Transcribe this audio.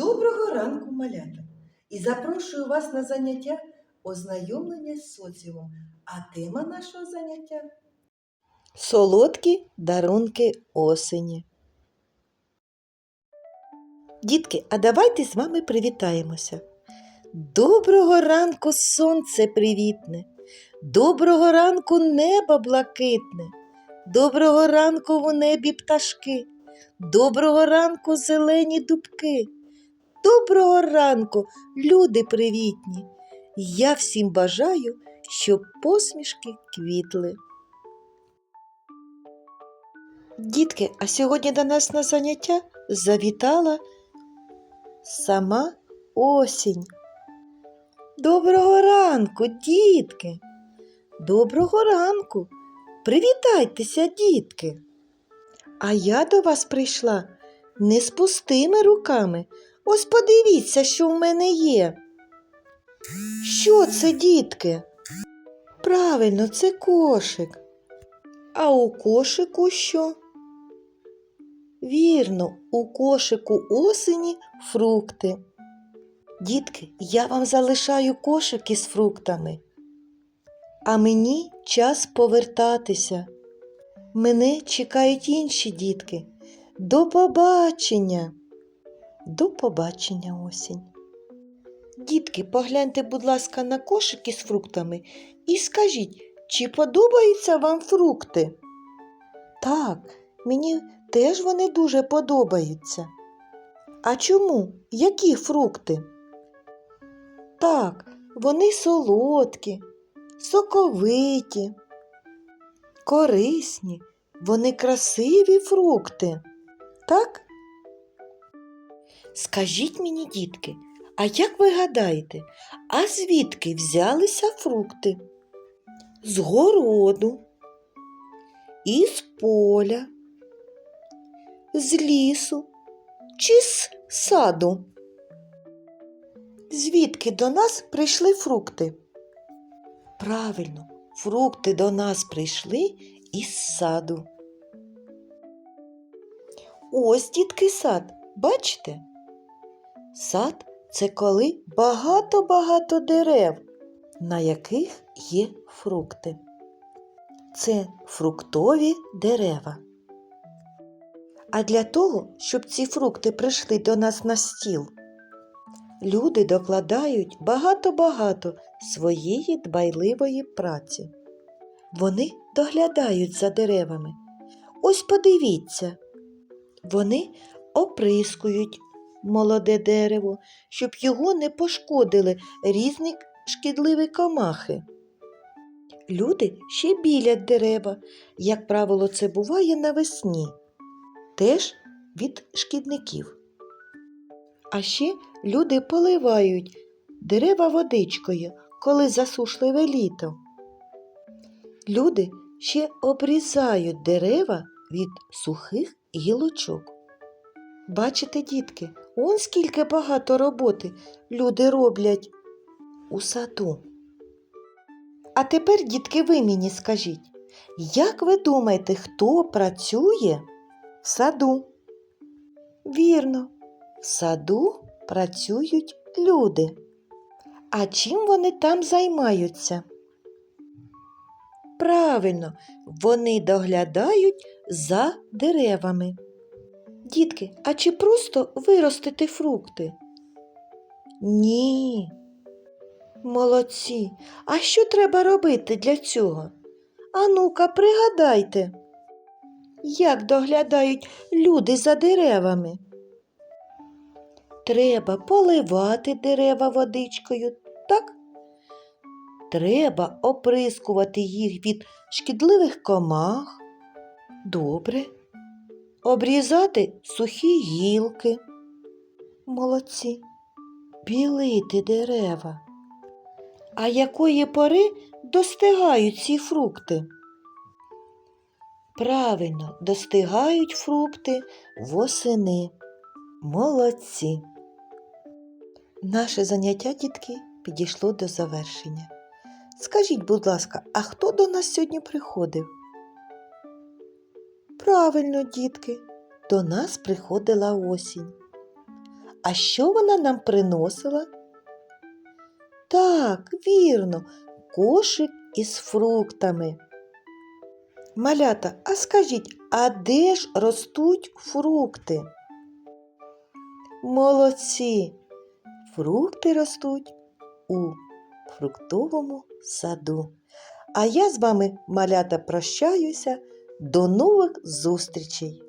Доброго ранку, малята! І запрошую вас на заняття ознайомлення з соціумом. А тема нашого заняття Солодкі дарунки осені. Дітки, а давайте з вами привітаємося. Доброго ранку, сонце привітне, доброго ранку небо блакитне, доброго ранку в небі пташки, доброго ранку зелені дубки. Доброго ранку, люди привітні. Я всім бажаю, щоб посмішки квітли. Дітки, а сьогодні до нас на заняття завітала сама осінь. Доброго ранку, дітки. Доброго ранку. Привітайтеся, дітки. А я до вас прийшла не з пустими руками. Ось подивіться, що в мене є. Що це, дітки? Правильно, це кошик. А у кошику що? Вірно, у кошику осені фрукти. Дітки, я вам залишаю кошик із фруктами. А мені час повертатися. Мене чекають інші дітки. До побачення. До побачення осінь. Дітки, погляньте, будь ласка, на кошик із фруктами і скажіть, чи подобаються вам фрукти? Так, мені теж вони дуже подобаються. А чому? Які фрукти? Так, вони солодкі, соковиті, корисні, вони красиві фрукти. Так? Скажіть мені, дітки, а як ви гадаєте, а звідки взялися фрукти? З городу, із поля, з лісу чи з саду? Звідки до нас прийшли фрукти? Правильно, фрукти до нас прийшли із саду. Ось, дітки, сад, бачите? Сад це коли багато-багато дерев, на яких є фрукти. Це фруктові дерева. А для того, щоб ці фрукти прийшли до нас на стіл, люди докладають багато-багато своєї дбайливої праці. Вони доглядають за деревами. Ось подивіться, вони оприскують молоде дерево, щоб його не пошкодили різні шкідливі комахи. Люди ще білять дерева, як правило, це буває навесні, теж від шкідників. А ще люди поливають дерева водичкою, коли засушливе літо. Люди ще обрізають дерева від сухих гілочок. Бачите, дітки, он скільки багато роботи люди роблять у саду. А тепер, дітки, ви мені скажіть, як ви думаєте, хто працює в саду? Вірно, в саду працюють люди. А чим вони там займаються? Правильно, вони доглядають за деревами. Дітки, а чи просто виростити фрукти? Ні. Молодці. А що треба робити для цього? Ану-ка, пригадайте, як доглядають люди за деревами. Треба поливати дерева водичкою, так? Треба оприскувати їх від шкідливих комах. Добре. Обрізати сухі гілки. Молодці. Білити дерева. А якої пори достигають ці фрукти? Правильно, достигають фрукти восени. Молодці. Наше заняття, дітки, підійшло до завершення. Скажіть, будь ласка, а хто до нас сьогодні приходив? Правильно, дітки, до нас приходила осінь. А що вона нам приносила? Так, вірно, кошик із фруктами. Малята, а скажіть, а де ж ростуть фрукти? Молодці! Фрукти ростуть у фруктовому саду. А я з вами, малята, прощаюся. До нових зустрічей!